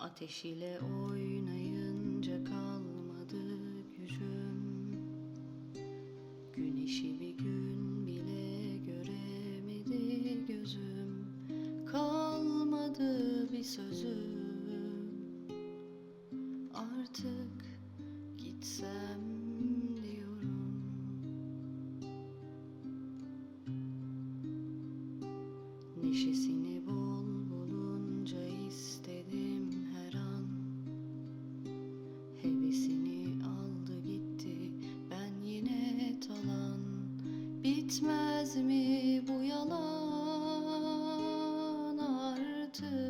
Ateşiyle oynayınca kalmadı gücüm. Güneşi bir gün Bitmez mi bu yalan artık?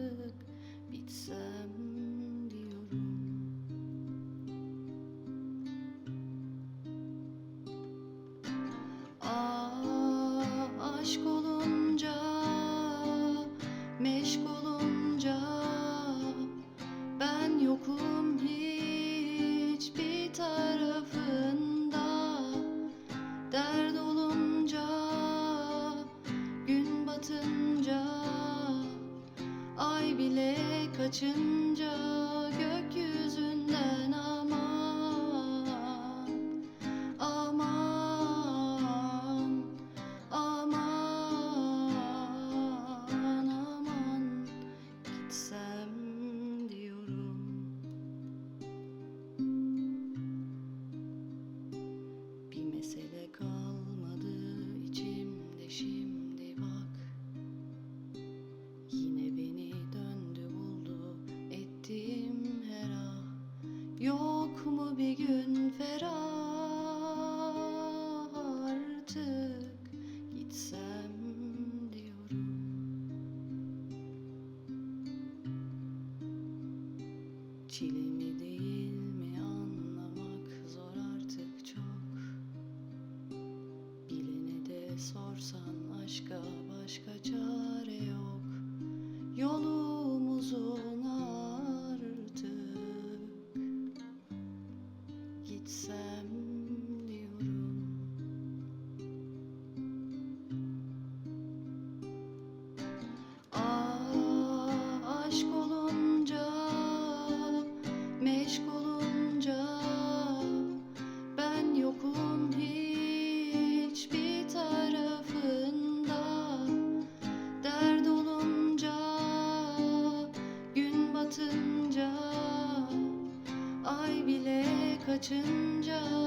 Kaçınca gökyüzünden al. çektiğim her an. Yok mu bir gün ferah artık gitsem diyorum. Çilemi değil mi anlamak zor artık çok. Bilene de sorsan aşka başka çare yok. Yolumuz uzun kaçınca